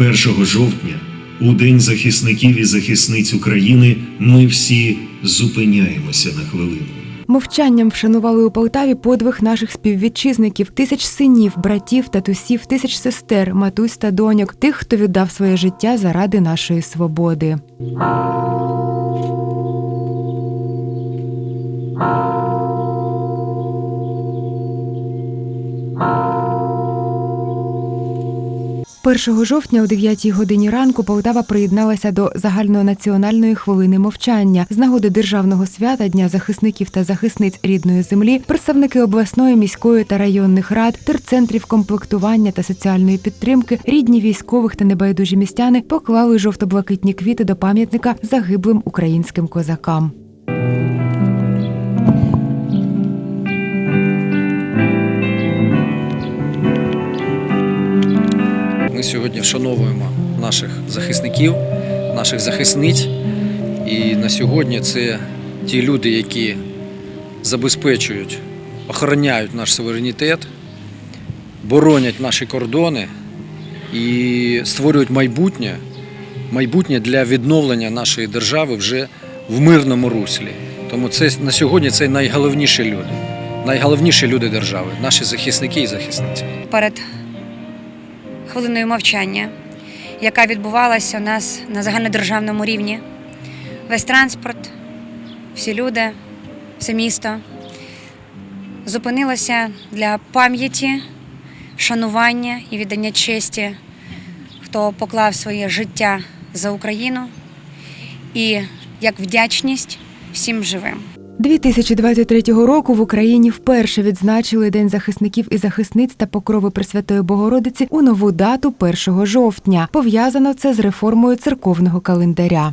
1 жовтня, у День захисників і захисниць України, ми всі зупиняємося на хвилину. Мовчанням вшанували у Полтаві подвиг наших співвітчизників, тисяч синів, братів, татусів, тисяч сестер, матусь та доньок, тих, хто віддав своє життя заради нашої свободи. Першого жовтня о 9 годині ранку Полтава приєдналася до загальнонаціональної хвилини мовчання з нагоди державного свята Дня захисників та захисниць рідної землі. Представники обласної, міської та районних рад, терцентрів комплектування та соціальної підтримки, рідні військових та небайдужі містяни поклали жовто-блакитні квіти до пам'ятника загиблим українським козакам. Ми сьогодні вшановуємо наших захисників, наших захисниць. І на сьогодні це ті люди, які забезпечують, охороняють наш суверенітет, боронять наші кордони і створюють майбутнє, майбутнє для відновлення нашої держави вже в мирному руслі. Тому це на сьогодні це найголовніші люди, найголовніші люди держави, наші захисники і захисниці. перед хвилиною мовчання, яка відбувалася у нас на загальнодержавному рівні. Весь транспорт, всі люди, все місто зупинилося для пам'яті, вшанування і віддання честі, хто поклав своє життя за Україну і як вдячність всім живим. 2023 року в Україні вперше відзначили День захисників і захисниць та покрови Пресвятої Богородиці у нову дату 1 жовтня. Пов'язано це з реформою церковного календаря.